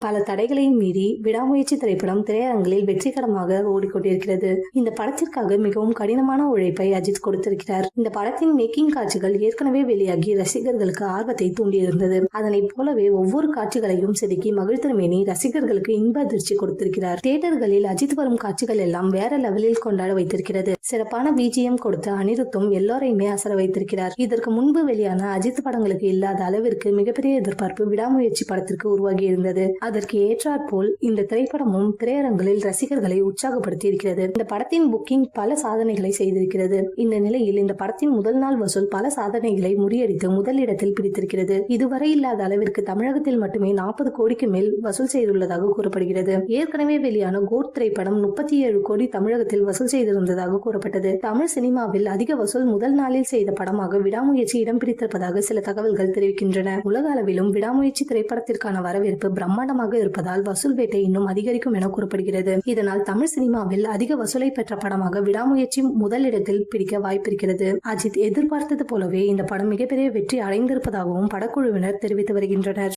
பல தடைகளையும் மீறி விடாமுயற்சி திரைப்படம் திரையரங்கில் வெற்றிகரமாக ஓடிக்கொண்டிருக்கிறது. இந்த படத்திற்காக மிகவும் கடினமான உழைப்பை அஜித் கொடுத்திருக்கிறார். இந்த படத்தின் மேக்கிங் காட்சிகள் ஏற்கனவே வெளியாகி ரசிகர்களுக்கு ஆர்வத்தை தூண்டியிருந்தது. அதனைப் போலவே ஒவ்வொரு காட்சிகளையும் செதுக்கி மகிழ்த்திருமேனி ரசிகர்களுக்கு இன்ப அதிர்ச்சி கொடுத்திருக்கிறார். தியேட்டர்களில் அஜித் வரும் காட்சிகள் எல்லாம் வேற லெவலில் கொண்டாட வைத்திருக்கிறது. சிறப்பான பிஜிஎம் கொடுத்த அனிருத்தும் எல்லோரையுமே அசர வைத்திருக்கிறார். இதற்கு முன்பு வெளியான அஜித் படங்களுக்கு இல்லாத அளவிற்கு மிகப்பெரிய எதிர்பார்ப்பு விடாமுயற்சி படத்திற்கு உருவாகி இருந்தது அதற்கு ஏற்றாற்போல் இந்த திரைப்படமும் திரையரங்களில் ரசிகர்களை உற்சாகப்படுத்தி இருக்கிறது இந்த படத்தின் புக்கிங் பல சாதனைகளை செய்திருக்கிறது. இந்த நிலையில் இந்த படத்தின் முதல் நாள் வசூல் பல சாதனைகளை முறியடித்து முதல் இடத்தில் பிடித்திருக்கிறது. இதுவரை இல்லாத அளவிற்கு தமிழகத்தில் மட்டுமே நாற்பது கோடிக்கு மேல் வசூல் செய்துள்ளதாக கூறப்படுகிறது. ஏற்கனவே வெளியான கோட் திரைப்படம் முப்பத்தி ஏழு கோடி தமிழகத்தில் வசூல் செய்திருந்ததாக கூறப்பட்டது. தமிழ் சினிமாவில் அதிக வசூல் முதல் நாளில் செய்த படமாக விடாமுயற்சி இடம் பிடித்திருப்பதாக சில தகவல்கள் தெரிவிக்கின்றன. உலக அளவிலும் விடாமுயற்சி திரைப்படத்திற்கான வரவேற்பு பிரம்மாண்டமாக இருப்பதால் வசூல் வேட்டை இன்னும் அதிகரிக்கும் என கூறப்படுகிறது. இதனால் தமிழ் சினிமாவில் அதிக வசூலை பெற்ற படமாக விடாமுயற்சி முதலிடத்தில் பிடிக்க வாய்ப்பிருக்கிறது. அஜித் எதிர்பார்த்தது போலவே இந்த படம் மிகப்பெரிய வெற்றி அடைந்திருப்பதாகவும் படக்குழுவினர் தெரிவித்து வருகின்றனர்.